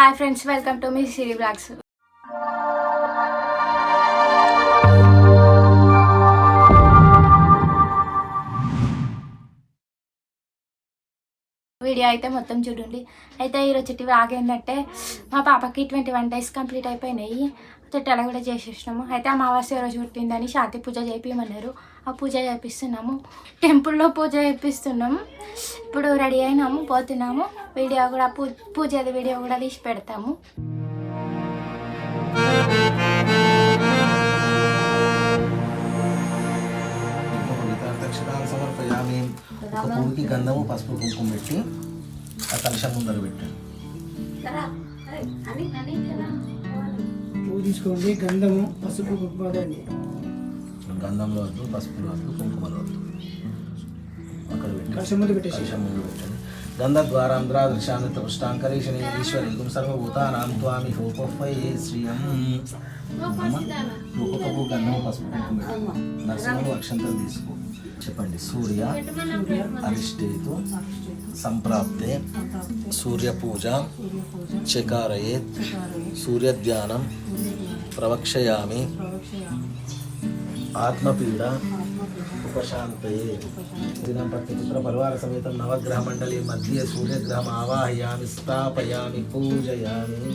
Hi friends welcome to మీ Siri blogs. Video అయితే మొత్తం చూడండి. అయితే ఈరోజు వ్లాగ్ ఏంటంటే మా పాపకి ట్వంటీ వన్ డేస్ కంప్లీట్ అయిపోయినాయి. చుట్టాలు కూడా చేసేసినాము. అయితే అమావాస్య రోజు పుట్టిందని శాంతి పూజ చేపిమన్నారు ఆ పూజ చేపిస్తున్నాము. టెంపుల్లో పూజ చేపిస్తున్నాము. ఇప్పుడు రెడీ అయినాము పోతున్నాము. వీడియో కూడా పూ పూజది వీడియో కూడా తీసి పెడతాము. దక్షిణాలు సమర్పయామి. ఒక పువ్వుకి గంధము పసుపు కుంకుమ పెట్టి ఆ కలశం ముందర పెట్టాను పువ్వు తీసుకోండి గంధము పసుపు కుంకుమ గంధంలో వద్దు పసుపులో వద్దు కుంకుమలో వద్దు అక్కడ పెట్టి కలశం ముందు పెట్టేసి కలశం ముందు పెట్టండి. గంధద్వారాంధ్రాదృశాంత పుష్టాంకరేషణి ఈశ్వరీకం సర్వభూతానాం త్వామి హోపఫై శ్రియం. ఒక్కొక్క పువ్వు గంధము పసుపు కుంకుమ. నరసింహుడు తీసుకో. చెప్పండి. సూర్య అరిష్టేతు సంప్రాప్తే. సూర్య పూజ చకారయే సూర్యధ్యానం ప్రవక్షయామి. ఆత్మపీడ ఉపశాంతయే. దినం పత్తిపుత్ర పరివార సమేతం నవగ్రహ మండలి మధ్య సూర్యగ్రహం ఆవాహయామి స్థాపయామి పూజయామి.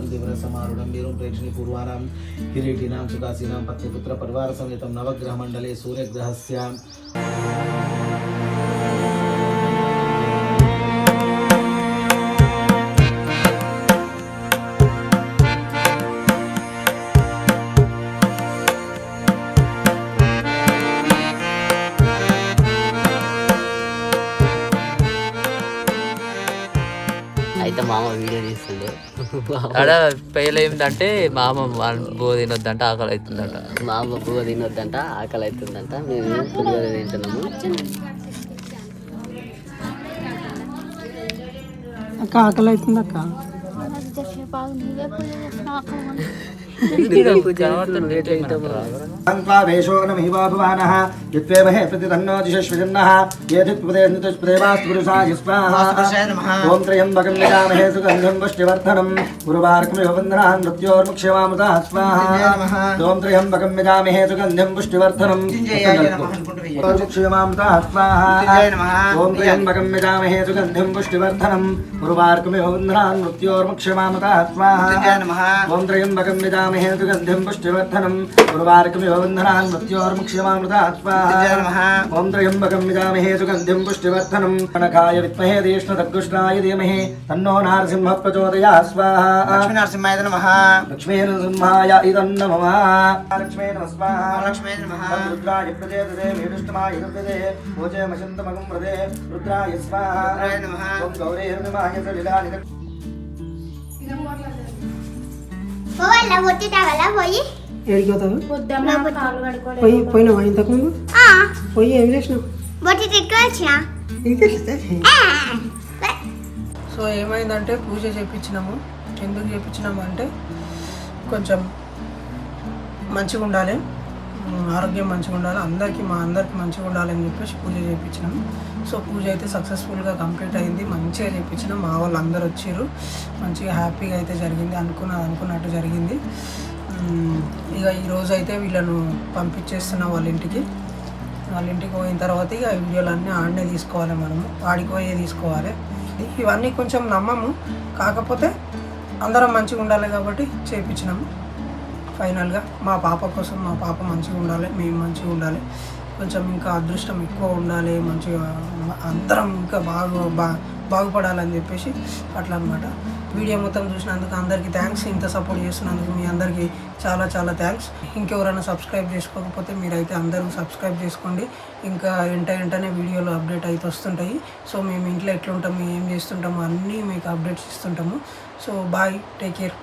તીર્થમ દેવર સમારૂઢમ મેરું પ્રેક્ષણી પૂર્વારામ કિરીટીનામ સુદાસીનામ પત્નીપુત્ર પરિવાર સમેતમ નવગ્રહ મંડલે સૂર્યગ્રહસ્યામ అయితే మామ వీడియో తీస్తుండు ఆడ పెయిల్ ఏంటంటే మామ బో తినొద్దంట ఆకలి అవుతుందంట మా అమ్మ పువ్వు తినొద్దంట ఆకలి అవుతుందంట మేము పులిహోర తింటున్నాము? అక్క ఆకలి అవుతుంది అక్క. సంక్లావేశో నమివా భువానః యత్వేమహే ప్రతితన్నో దిశశ్వజన్నః ఏధిత్పదే నితుష్ప్రేమాస్తు పురుషాయ స్వాహా ఓం త్రయంబకం యజామహే సుగంధం పుష్టివర్ధనం గురువార్కమివ వందనాన్ మృత్యోర్ముక్ష్యమామృతా స్వాహా ఓం త్రయంబకం యజామహే సుగంధం పుష్టివర్ధనం ముక్ష్యమామృతా స్వాహా ఓం త్రయంబకం యజామహే సుగంధం పుష్టివర్ధనం గురువార్కమివ సుగంధం పుష్టివర్ధనం గురువార్కమివ వందనాన్ మృత్యోర్ముక్ష్యమామృతా స్వాహా ఓం త్రయంబకం యజామహే సుగంధిం పుష్టివర్ధనం కనకాయ విద్మహే దేష్ణుదగ్గుష్ణాయ ధీమహి. తన్నో నారసింహ ప్రచోదయాత్ స్వాహా. లక్ష్మీ నరసింహాయ నమః. లక్ష్మీ నరసింహాయ ఇదం నమః లక్ష్మీ నమః స్వాహా. లక్ష్మీ నమః. రుద్రాయ ప్రచేతదే మేడుష్టమాయ రుద్రదే భోజమశంతమగం ప్రదే రుద్రాయ స్వాహా. నమః. ఓం గౌరీర్నమాయ సలిలాని పోవాలా? పోయి? పోతావు? పోయి పోయినావా ఇంతకుముందు? ఆ, పోయి ఏం చేసినావు? బొట్టి సో ఏమైందంటే పూజ చేయించినాము ఎందుకు చేయించినాము అంటే కొంచెం మంచిగా ఉండాలి ఆరోగ్యం మంచిగా ఉండాలి అందరికీ మా అందరికి మంచిగా ఉండాలని చెప్పేసి పూజ చేయించినాము సో పూజ అయితే సక్సెస్ఫుల్గా కంప్లీట్ అయింది మంచిగా చేయించినాం మా వాళ్ళు అందరు వచ్చారు. మంచిగా హ్యాపీగా అయితే జరిగింది అనుకున్నది అనుకున్నట్టు జరిగింది. ఇక ఈరోజు అయితే వీళ్ళను పంపించేస్తున్నాం వాళ్ళ ఇంటికి. వాళ్ళ ఇంటికి పోయిన తర్వాత ఇక వీడియోలన్నీ ఆడనే తీసుకోవాలి మనము ఆడికి పోయే తీసుకోవాలి. ఇవన్నీ కొంచెం నమ్మము కాకపోతే అందరం మంచిగా ఉండాలి కాబట్టి చేయించినాము ఫైనల్గా మా పాప కోసం మా పాప మంచిగా ఉండాలి మేము మంచిగా ఉండాలి. కొంచెం ఇంకా అదృష్టం ఎక్కువ ఉండాలి మంచిగా అందరం ఇంకా బాగా బా బాగుపడాలని చెప్పేసి అట్లా అనమాట వీడియో మొత్తం చూసినందుకు అందరికీ థ్యాంక్స్ ఇంత సపోర్ట్ చేస్తున్నందుకు మీ అందరికీ చాలా చాలా థ్యాంక్స్ ఇంకెవరైనా సబ్స్క్రైబ్ చేసుకోకపోతే మీరైతే అందరూ సబ్స్క్రైబ్ చేసుకోండి. ఇంకా వెంట వెంటనే వీడియోలు అప్డేట్ అయితే వస్తుంటాయి. సో మేము ఇంట్లో ఎట్లుంటాము ఏం చేస్తుంటాము అన్నీ మీకు updates ఇస్తుంటాము. So bye take care